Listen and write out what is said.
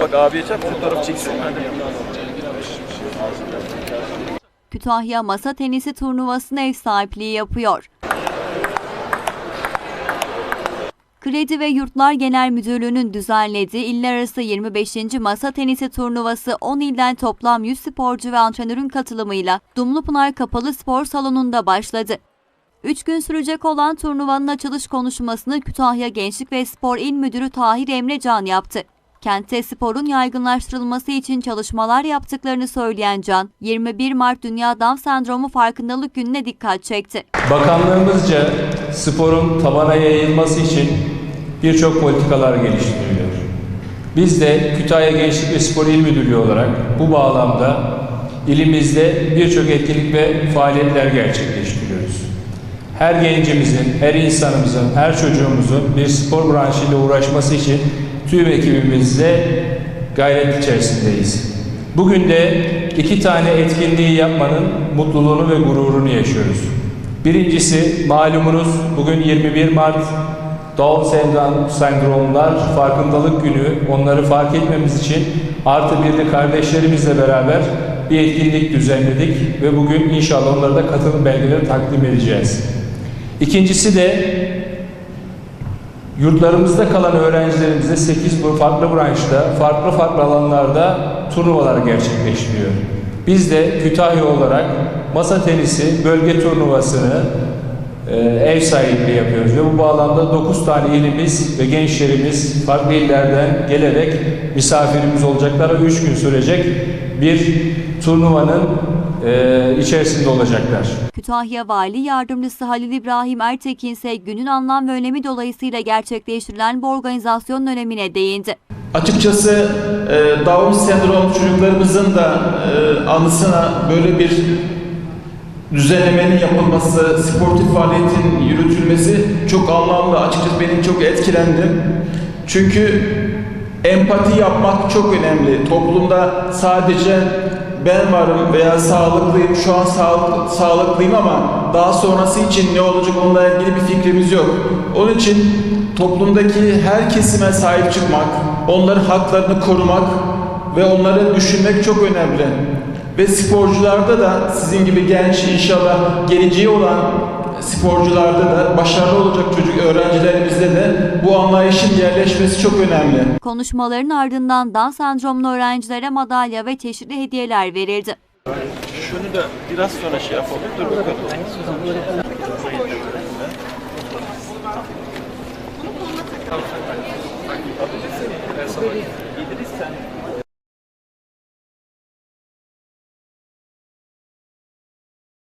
Bak abiye çarp fotoğraf çeksin. Kütahya masa tenisi turnuvasına ev sahipliği yapıyor. Kredi ve Yurtlar Genel Müdürlüğü'nün düzenlediği iller arası 25. masa tenisi turnuvası 10 ilden toplam 100 sporcu ve antrenörün katılımıyla Dumlupınar Kapalı Spor Salonu'nda başladı. 3 gün sürecek olan turnuvanın açılış konuşmasını Kütahya Gençlik ve Spor İl Müdürü Tahir Emrecan yaptı. Kentte sporun yaygınlaştırılması için çalışmalar yaptıklarını söyleyen Can, 21 Mart Dünya Down Sendromu Farkındalık Günü'ne dikkat çekti. Bakanlığımızca sporun tabana yayılması için birçok politikalar geliştiriliyor. Biz de Kütahya Gençlik ve Spor İl Müdürlüğü olarak bu bağlamda ilimizde birçok etkinlik ve faaliyetler gerçekleştiriyoruz. Her gencimizin, her insanımızın, her çocuğumuzun bir spor branşıyla uğraşması için tüm ekibimizle gayret içerisindeyiz. Bugün de iki tane etkinliği yapmanın mutluluğunu ve gururunu yaşıyoruz. Birincisi malumunuz bugün 21 Mart Down sendrom, sendromlar farkındalık günü. Onları fark etmemiz için artı bir de kardeşlerimizle beraber bir etkinlik düzenledik ve bugün inşallah onlara da katılım belgeleri takdim edeceğiz. İkincisi de yurtlarımızda kalan öğrencilerimize 8 bu farklı branşta, farklı farklı alanlarda turnuvalar gerçekleştiriyor. Biz de Kütahya olarak masa tenisi bölge turnuvasını e, ev sahipliği yapıyoruz ve bu bağlamda 9 tane ilimiz ve gençlerimiz farklı illerden gelerek misafirimiz olacaklar ve 3 gün sürecek bir turnuvanın e, içerisinde olacaklar. Kütahya Vali Yardımcısı Halil İbrahim Ertekin ise günün anlam ve önemi dolayısıyla gerçekleştirilen bu organizasyon önemine değindi. Açıkçası e, Down sendrom çocuklarımızın da e, anısına böyle bir düzenlemenin yapılması, sportif faaliyetin yürütülmesi çok anlamlı. Açıkçası benim çok etkilendim. Çünkü empati yapmak çok önemli. Toplumda sadece ben varım veya sağlıklıyım, şu an sağlık, sağlıklıyım ama daha sonrası için ne olacak onunla ilgili bir fikrimiz yok. Onun için toplumdaki her kesime sahip çıkmak, onların haklarını korumak ve onları düşünmek çok önemli. Ve sporcularda da sizin gibi genç inşallah geleceği olan sporcularda da başarılı olacak çocuk öğrencilerimizde de bu anlayışın yerleşmesi çok önemli. Konuşmaların ardından Down sendromlu öğrencilere madalya ve çeşitli hediyeler verildi. Şunu da biraz sonra şey yapalım. Dur bakalım.